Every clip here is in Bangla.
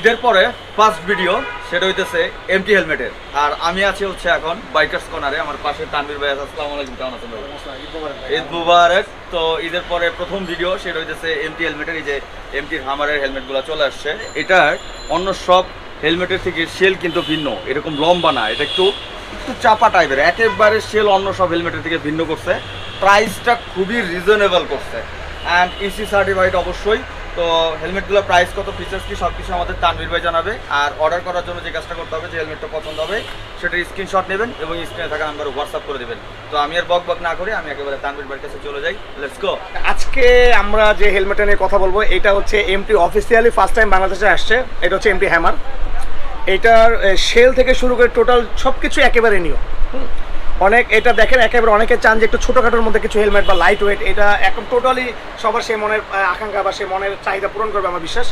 ঈদের পরে ফার্স্ট ভিডিও সেটা হইতেছে এমটি হেলমেটের আর আমি আছি হচ্ছে এখন বাইকার্স কর্নারে আমার পাশে তানভীর ভাই আসসালামু আলাইকুম কেমন আছেন ঈদ মুবারক তো ঈদের পরে প্রথম ভিডিও সেটা হইতেছে এমটি হেলমেটের এই যে এমটির হামারের হেলমেটগুলো চলে আসছে। এটার অন্য সব হেলমেটের থেকে শেল কিন্তু ভিন্ন এরকম লম্বা না। এটা একটু একটু চাপা টাইপের একেবারে শেল অন্য সব হেলমেটের থেকে ভিন্ন করছে। প্রাইসটা খুবই রিজনেবল করছে। অ্যান্ড ইসি সার্টিফাইড অবশ্যই। তো হেলমেটগুলোর প্রাইস কত ফিচার্স কি সব কিছু আমাদের তানভীর ভাই জানাবে। আর অর্ডার করার জন্য যে কাজটা করতে হবে যে হেলমেটটা পছন্দ হবে সেটার স্ক্রিনশট নেবেন এবং স্ক্রিনে থাকা নাম্বারে হোয়াটসঅ্যাপ করে দেবেন। তো আমি আর বক বক না করে আমি একেবারে তানভীর ভাইয়ের কাছে চলে যাই। লেটস গো আজকে আমরা যে হেলমেটটা নিয়ে কথা বলব এটা হচ্ছে এমটি অফিসিয়ালি ফার্স্ট টাইম বাংলাদেশে আসছে। এটা হচ্ছে এমটি হ্যামার এটার সেল থেকে শুরু করে টোটাল সব কিছু একেবারে নিও হুম। অনেক এটা দেখেন একেবারে অনেকে চান যে একটু ছোটোখাটোর মধ্যে কিছু হেলমেট বা লাইট ওয়েট এটা এখন টোটালি সবার সে মনের আকাঙ্ক্ষা বা সে মনের চাহিদা পূরণ করবে আমার বিশ্বাস।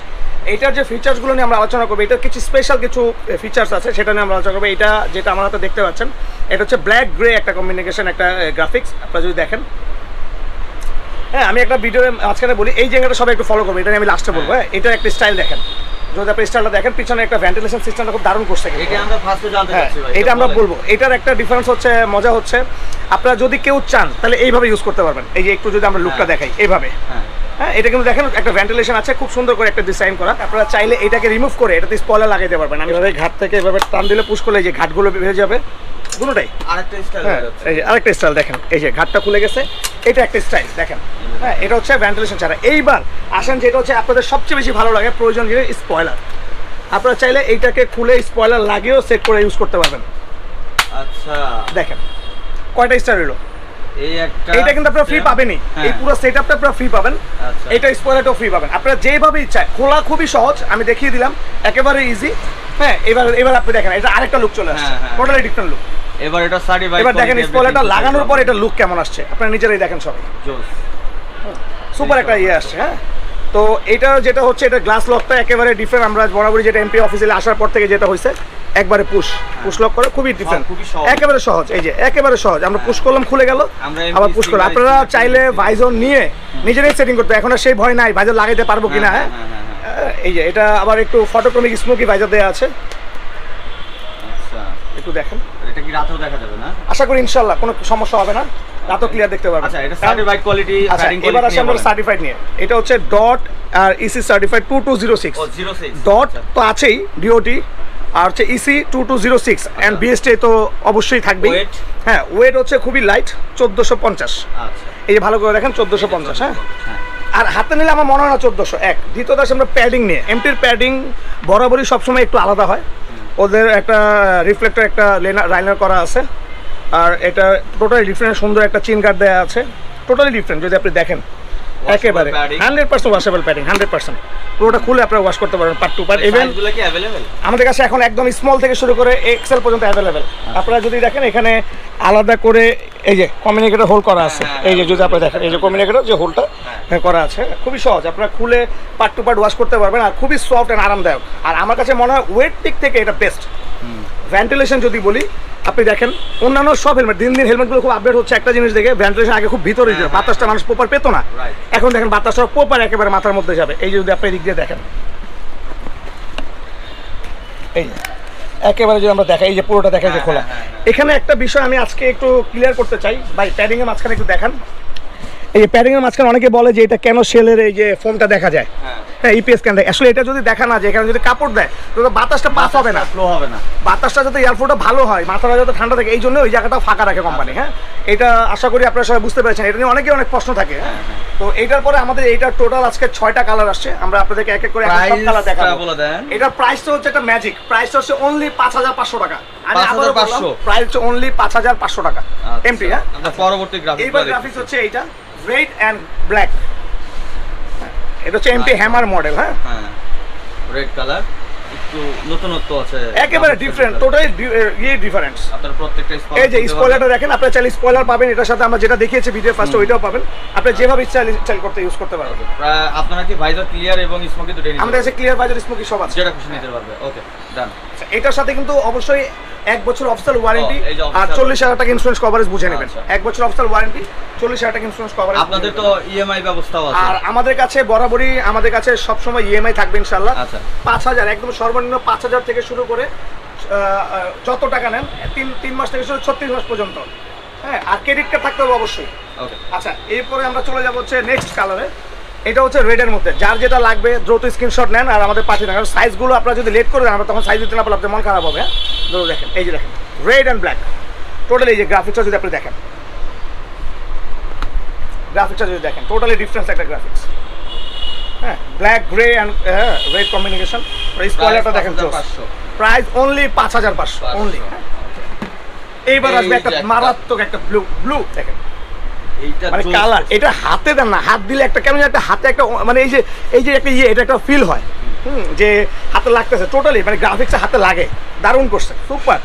এটার যে ফিচার্সগুলো নিয়ে আমরা আলোচনা করব এটার কিছু স্পেশাল কিছু ফিচার্স আছে সেটা নিয়ে আমরা আলোচনা করব। এটা যেটা আমার হাতে দেখতে পাচ্ছেন এটা হচ্ছে ব্ল্যাক গ্রে একটা কম্বিনেশন একটা গ্রাফিক্স আপনারা যদি দেখেন হ্যাঁ আমি একটা ভিডিও মাঝখানে বলি এই জায়গাটা সবাই একটু ফলো করবে এটা নিয়ে আমি লাস্টে বলব হ্যাঁ। এটা একটা স্টাইল দেখেন। যদি আপনি স্টারটা দেখেন পিছনে একটা ভেন্টিলেশন সিস্টেমটা খুব দারুণ করছে এটা আমরা ফার্স্টে জানতে হ্যাঁ চাচ্ছি ভাই এটা আমরা বলব। এটার একটা ডিফারেন্স হচ্ছে মজা হচ্ছে। আপনারা যদি কেউ চান তাহলে এইভাবে ইউজ করতে পারবেন। এই যে একটু যদি আমরা লুকটা হ্যাঁ। দেখাই এইভাবে। হ্যাঁ। হ্যাঁ এটা কিন্তু দেখেন একটা ভেন্টিলেশন আছে খুব সুন্দর করে একটা ডিজাইন করা। আপনারা চাইলে এটাকে রিমুভ করে এটাতে স্পয়লার লাগাইতে পারবেন। আমি ঘাট থেকে এভাবে টান দিলে পুশ করলে যে ঘাটগুলো বেড়ে যাবে। দুটোটাই। আরেকটা স্টাইল হ্যাঁ এই যে আরেকটা স্টাইল দেখেন। এই যে ঘাটটা খুলে গেছে এটা একটা স্টাইল দেখেন। হ্যাঁ এটা হচ্ছে ভেন্টিলেশন ছাড়া। এইবার আসেন যেটা হচ্ছে আপনাদের সবচেয়ে বেশি ভালো লাগে প্রয়োজন স্পয়লার আপনারা চাইলে এইটাকে খুলে স্পয়লার লাগিয়েও সেট করে ইউজ করতে পারবেন। আচ্ছা। দেখেন কয়টা স্টার হলো এই একটা এইটা কিন্তু আপনারা ফ্রি পাবেনই। হ্যাঁ। এই পুরো আপনারা ফ্রি পাবেন। আচ্ছা। এটা স্পয়লারটাও ফ্রি পাবেন। আপনারা যেভাবে ইচ্ছা খোলা খুবই সহজ আমি দেখিয়ে দিলাম। একেবারে ইজি হ্যাঁ এবার এবার আপনি দেখেন এটা আরেকটা লুক চলে আসছে। টোটালি ডিফারেন্ট লুক এবার এটা সার্টিফাইড এবার দেখেন স্পয়লারটা লাগানোর পর এটা লুক কেমন আসছে? আপনারা নিজেরাই দেখেন সবাই সুপার একটা ইয়ে আসছে হ্যাঁ? তো এটা যেটা হচ্ছে এটা গ্লাস লকটা একেবারে ডিফারেন্ট আমরা বরাবরই যেটা এমপি অফিসে আসার পর থেকে যেটা হয়েছে একবারে পুশ পুশ লক করে খুবই ডিফারেন্ট একেবারে সহজ এই যে একেবারে সহজ। আমরা পুশ করলাম খুলে গেল আবার পুশ করলাম। আপনারা চাইলে ভাইজন নিয়ে নিজেরাই সেটিং করতে এখন আর সেই ভয় নাই ভাইজার লাগাইতে পারব কিনা হ্যাঁ হ্যাঁ, হ্যাঁ, হ্যাঁ, এই যে এটা আবার একটু ফটোক্রমিক স্মোকি ভাইজার দেওয়া আছে। আচ্ছা। একটু দেখেন। কি রাতেও দেখা যাবে না? আশা করি ইনশাল্লাহ কোনো সমস্যা হবে না। রাতও ক্লিয়ার দেখতে পারবেন। আচ্ছা এটা সার্টিফাইড কোয়ালিটি আচ্ছা এবার আসি আমরা সার্টিফাইড নিয়ে। এটা হচ্ছে ডট আর EC certified two two zero six ও 06 ডট তো আছেই ডিওটি আর হচ্ছে EC two two zero six and BST তো অবশ্যই থাকবে হ্যাঁ ওয়েট হচ্ছে খুবই লাইট চোদ্দোশো পঞ্চাশ। আচ্ছা। এই যে ভালো করে দেখেন চোদ্দোশো পঞ্চাশ হ্যাঁ? হ্যাঁ। আর হাতে নিলে আমার মনে হয় না চোদ্দোশো। এক দ্বিতীয়ত আমরা প্যাডিং নিয়ে। এমটির প্যাডিং বরাবরই সবসময় একটু আলাদা হয়। ওদের একটা রিফ্লেক্টর একটা লাইনার করা আছে। আর এটা টোটালি ডিফারেন্ট সুন্দর একটা চিন গার্ড দেওয়া আছে। টোটালি ডিফারেন্ট যদি আপনি দেখেন। একেবারে hundred percent washable padding hundred percent. পুরোটা খুলে আপনারা ওয়াশ করতে পারবেন পার্ট টু পার্ট ইভেন আমাদের কাছে এখন একদম স্মল থেকে শুরু করে এক্সেল পর্যন্ত অ্যাভেলেবেল আপনারা যদি দেখেন এখানে আলাদা করে এই যে কমিউনিকেটর হোল করা আছে। এই যে যদি আপনারা দেখেন এই যে কমিউনিকেটর যে হোলটা করা আছে খুবই সহজ। আপনারা খুলে পার্ট টু পার্ট ওয়াশ করতে পারবেন আর খুবই সফট অ্যান্ড আরামদায়ক। আর আমার কাছে মনে হয় ওয়েট দিক থেকে এটা বেস্ট ভেন্টিলেশন যদি বলি আপনি দেখেন অন্যান্য সব হেলমেট দিন দিন হেলমেটগুলো খুব আপডেট হচ্ছে। একটা জিনিস দেখে ভেন্টিলেশন আগে খুব ভিতরে যেত হ্যাঁ, বাতাসটা মানুষ প্রপার পেতো না। এখন দেখেন বাতাসটা প্রপার একেবারে মাথার মধ্যে যাবে। এই যদি আপনি এদিক দিয়ে দেখেন। এই একেবারে যদি আমরা দেখাই এই যে পুরোটা দেখা যে হ্যাঁ, খোলা। হ্যাঁ, হ্যাঁ, এখানে একটা বিষয় আমি আজকে একটু ক্লিয়ার করতে চাই। ভাই প্যাডিং এর মাঝখানে একটু দেখান। এই যে প্যাডিং এর মাঝখানে অনেকে বলে যে এটা কেন সেলের এই যে ফোমটা দেখা যায়? হ্যাঁ হ্যাঁ ইপিএস কেন আসলে এটা যদি দেখা না যায় এখানে যদি কাপড় দেয় তো বাতাসটা পাস হবে না। ফ্লো হবে না। বাতাসটা যাতে এয়ারফ্লোটা ভালো হয় মাথাটা যাতে ঠান্ডা থাকে এই জন্য ওই জায়গাটা ফাঁকা রাখে কোম্পানি হ্যাঁ? এটা আশা করি আপনারা সবাই বুঝতে পেরেছেন। এটা নিয়ে অনেকে অনেক প্রশ্ন থাকে হ্যাঁ? তো এইটার পরে আমাদের এইটার টোটাল আজকে ছয়টা কালার আসছে। আমরা আপনাদেরকে এক এক করে সব কালার দেখাবো। এটার প্রাইস তো হচ্ছে একটা ম্যাজিক প্রাইস হচ্ছে অনলি পাঁচ হাজার পাঁচশো টাকা। আমি আবারও বললাম প্রাইস হচ্ছে অনলি পাঁচ হাজার পাঁচশো টাকা। এমটি হ্যাঁ? পরবর্তী গ্রাফিক্স এইবার গ্রাফিক্স হচ্ছে এইটা। রেড অ্যান্ড ব্ল্যাক এটা হচ্ছে এমটি হ্যামার মডেল হ্যাঁ? হ্যাঁ রেড কালার একটু নতুনত্ব আছে। একেবারে ডিফারেন্ট টোটালি ইয়ে ডিফারেন্স আপনার প্রত্যেকটা এই যে স্পয়লারটা দেখেন আপনারা চাইলে স্পয়লার পাবেন এটার সাথে আমরা যেটা দেখিয়েছি ভিডিও ফার্স্টে ওইটাও পাবেন। আপনি যেভাবে ইচ্ছা ইচ্ছা করতে ইউজ করতে পারবেন। আপনারা কি ভাইজার ক্লিয়ার এবং স্মোকি দুটোই আমাদের কাছে ক্লিয়ার বাজার স্মোকি সব আছে। যেটা খুশি নিতে পারবে ওকে ডান আচ্ছা, এটার সাথে কিন্তু অবশ্যই এক বছর অফিসিয়াল ওয়ারেন্টি আর চল্লিশ হাজার টাকা ইন্স্যুরেন্স কভারেজ বুঝে নেবেন। আচ্ছা। এক বছর অফিসিয়াল ওয়ারেন্টি চল্লিশ হাজার টাকা ইন্স্যুরেন্স কভারেজ আপনাদের তো ইএমআই ব্যবস্থাও আছে। আর আমাদের কাছে বরাবরই আমাদের কাছে সবসময় ইএমআই থাকবে ইনশাল্লাহ আচ্ছা। পাঁচ হাজার একদম সর্বনিম্ন পাঁচ হাজার থেকে শুরু করে যত টাকা নেন তিন তিন মাস থেকে শুরু ছত্রিশ মাস পর্যন্ত। হ্যাঁ আর ক্রেডিট কার্ড থাকতে হবে অবশ্যই। আচ্ছা এরপরে আমরা চলে যাব হচ্ছে নেক্সট কালারে এটা হচ্ছে রেডের মধ্যে। যার যেটা লাগবে দ্রুত স্ক্রিনশট নেন আর আমাদের পাঠিয়ে দেন। কারণ সাইজগুলো আপনারা যদি লেট করে দেন আমরা তখন সাইজ দিতে না পারলে আপনার মন খারাপ হবে হ্যাঁ? ধরো দেখেন এই যে দেখেন রেড অ্যান্ড ব্ল্যাক টোটালি এই যে গ্রাফিক্সটা যদি আপনি দেখেন। গ্রাফিক্সটা যদি দেখেন টোটালি ডিফারেন্স একটা গ্রাফিক্স হ্যাঁ ব্ল্যাক গ্রে অ্যান্ড হ্যাঁ রেড কম্বিনেশন স্পয়লারটা দেখেন প্রাইস অনলি পাঁচ হাজার পাঁচশো অনলি এইবার আসবে একটা মারাত্মক একটা ব্লু ব্লু দেখেন। এইটা মানে কালার এটা হাতে দেন না হাত দিলে একটা কেমন একটা হাতে একটা মানে এই যে এই যে একটা ইয়ে এটা একটা ফিল হয়। হুম যে হাতে লাগতেছে টোটালি মানে গ্রাফিক্সে হাতে লাগে দারুণ করছে সুপার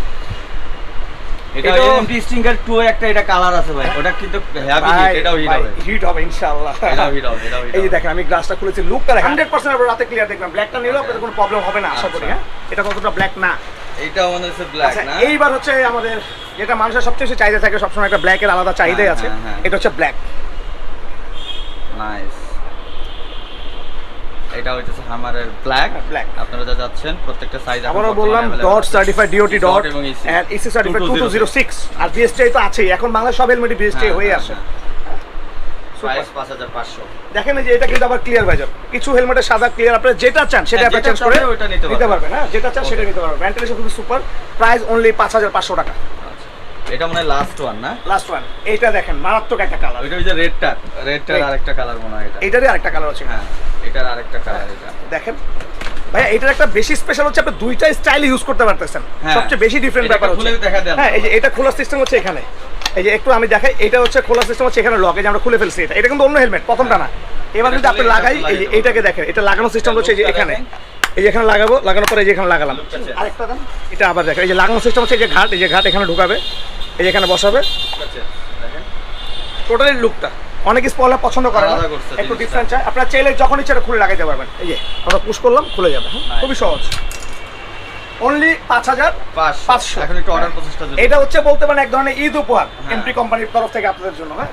এটা এটাও- এমটি স্টিঙ্গার 2 এর একটা এটা কালার আছে ভাই। ওটা কিন্তু হেভি হিট এটাও হিট হবে। হিট হবে ইনশাআল্লাহ। এটাও হিট হবে এটাও হিট এই যে দেখেন আমি গ্লাসটা খুলেছি লুকটা দেখেন। হান্ড্রেড পার্সেন্ট রাতে ক্লিয়ার দেখবেন। ব্ল্যাকটা নিলেও আপনাদের কোনো প্রবলেম হবে না আশা করি আচ্ছা। হ্যাঁ? এটা কতটা ব্ল্যাক না? মনে হচ্ছে ব্ল্যাক আচ্ছা না? এইবার হচ্ছে আমাদের যেটা মানুষের সবচেয়ে বেশি চাহিদা থাকে সবসময় একটা ব্ল্যাকের আলাদা চাহিদাই হ্যাঁ, আছে। হ্যাঁ, হ্যাঁ। এটা হচ্ছে ব্ল্যাক নাইস এটা হইতেছে হামারের ব্ল্যাক হ্যাঁ, black। আপনারা যা যাচ্ছেন প্রত্যেকটা সাইজ আবারও বললাম ডট সার্টিফাইড ডিওটি ডট এবং and EC certified two two zero six R BSTI তো আছেই। এখন বাংলা সব হেলমেটই বিএসটিআই হয়ে আসে প্রাইস 5500 দেখেন যে এটা কিন্তু আবার ক্লিয়ার ভাইজার কিছু হেলমেটের সাদা ক্লিয়ার আপনারা যেটা চান সেটা হ্যাঁ, আপনি চেঞ্জ করে ওটা নিতে পারবেন। পারবেন হ্যাঁ যেটা চান সেটা নিতে পারবেন। ভেন্টিলেশন খুবই সুপার প্রাইস অনলি পাঁচ হাজার পাঁচশো টাকা। আচ্ছা। এটা মনে হয় লাস্ট ওয়ান না? লাস্ট ওয়ান এইটা দেখেন মারাত্মক একটা কালার ওইটা ওই যে রেডটা রেডটার। আরেকটা কালার মনে হয় এটা। এইটারই আরেকটা কালার আছে। হ্যাঁ। এটার আরেকটা কালার এটা দেখেন ভাইয়া এটার একটা বেশি স্পেশাল হচ্ছে আপনি দুইটা স্টাইল ইউজ করতে পারতেছেন হ্যাঁ। সবচেয়ে বেশি ডিফারেন্ট ব্যাপার হচ্ছে খুলে। হ্যাঁ এই যে এটা খোলার সিস্টেম হচ্ছে এখানে এই যে একটু আমি দেখাই এটা হচ্ছে খোলার সিস্টেম হচ্ছে এখানে লক যে আমরা খুলে ফেলছি এটা এটা কিন্তু অন্য হেলমেট প্রথমটা না এবার যদি আপনি লাগাই এই যে এইটাকে দেখেন এটা লাগানোর সিস্টেম হচ্ছে এই যে এখানে এই যে এখানে লাগাবো লাগানোর পরে এই যে এখানে লাগালাম আরেকটা দেন এটা আবার দেখেন এই যে লাগানোর সিস্টেম হচ্ছে এই যে ঘাট এই যে ঘাট এখানে ঢুকাবে এই যে এখানে বসাবে টোটালি লুকটা অনেক স্পয়লার পছন্দ করে না। একটু ডিফারেন্ট চাই। আপনারা চাইলে যখন ইচ্ছা খুলে লাগাইতে পারবেন। এই যে আমরা পুশ করলাম খুলে যাবে হ্যাঁ? খুবই সহজ। অনলি পাঁচ হাজার 500 500 এখন একটু অর্ডার যদি এটা হচ্ছে বলতে পারেন এক ধরনের ঈদ উপহার হ্যাঁ। এমপি কোম্পানির তরফ থেকে আপনাদের জন্য হ্যাঁ?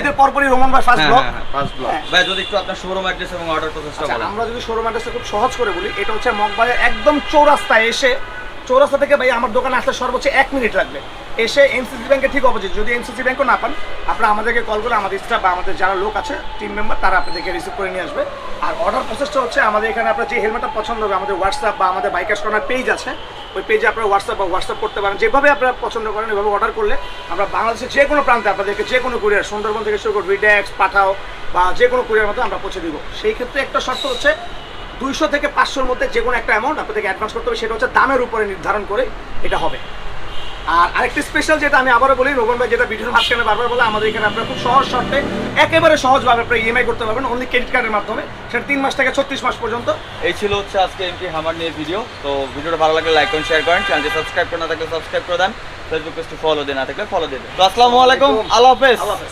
ঈদের পরপরই রোমান ভাই ফার্স্ট হ্যাঁ ব্লক হ্যাঁ হ্যাঁ ফার্স্ট ব্লক হ্যাঁ। ভাই যদি একটু আপনার শোরুম অ্যাড্রেস এবং অর্ডার প্রসেসটা আচ্ছা, বলেন। আমরা যদি শোরুম অ্যাড্রেসটা খুব সহজ করে বলি এটা হচ্ছে মগবাজার একদম চৌরাস্তায় এসে চৌরাস্তা থেকে ভাই আমার দোকানে আসতে সর্বোচ্চ এক মিনিট লাগবে। এসে এনসিসি ব্যাংকের ঠিক অপোজিট। যদি এনসিসি ব্যাংকও না পান, আপনারা আমাদেরকে কল করে আমাদের স্টাফ বা আমাদের যারা লোক আছে টিম মেম্বার তারা আপনাদেরকে রিসিভ করে নিয়ে আসবে। আর অর্ডার প্রসেসটা হচ্ছে আমাদের এখানে আপনার যে হেলমেটটা পছন্দ হবে, আমাদের হোয়াটসঅ্যাপ বা আমাদের বাইকার্স কর্নার পেজ আছে। ওই পেজে আপনারা হোয়াটসঅ্যাপ বা হোয়াটসঅ্যাপ করতে পারেন। যেভাবে আপনারা পছন্দ করেন এভাবে অর্ডার করলে আমরা বাংলাদেশের যে কোনো প্রান্তে আপনাদেরকে যে কোনো কুরিয়ার সুন্দরবন থেকে শুরু করে রিডেক্স পাঠাও বা যে কোনো কুরিয়ার মতো আমরা পৌঁছে দিব। সেই ক্ষেত্রে একটা শর্ত হচ্ছে দুইশো থেকে পাঁচশোর মধ্যে যে কোনো একটা অ্যামাউন্ট আপনাদেরকে অ্যাডভান্স করতে হবে। সেটা হচ্ছে দামের উপরে নির্ধারণ করে এটা হবে। আর আরেকটি স্পেশাল যেটা আমি আবারও বলি রোগন ভাই যেটা ভিডিওর মাঝখানে বারবার বলে আমাদের এখানে আপনারা খুব সহজ শর্তে একেবারে সহজভাবে আপনারা ইএমআই করতে পারবেন অনলি ক্রেডিট কার্ডের মাধ্যমে। সেটা তিন মাস থেকে ছত্রিশ মাস পর্যন্ত। এই ছিল হচ্ছে আজকে এমটি হামার নিয়ে ভিডিও তো ভিডিওটা ভালো লাগলে লাইক করুন শেয়ার করেন চ্যানেলটি সাবস্ক্রাইব করে না থাকলে সাবস্ক্রাইব করে দেন। ফেসবুক পেজটি ফলো দিয়ে না থাকলে ফলো দিয়ে দেন। তো আসসালামু আলাইকুম আল্লাহ হাফেজ। আল্লাহ হাফেজ।